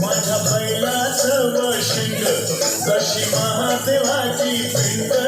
माझ्या बैलाचं शिंग जशी महादेवाची पिंड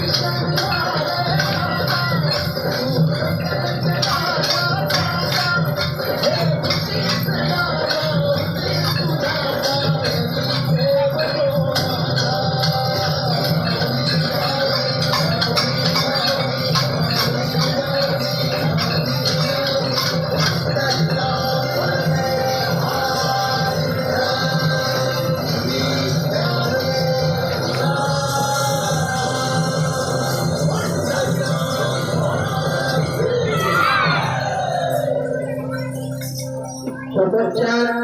Gracias. Prachara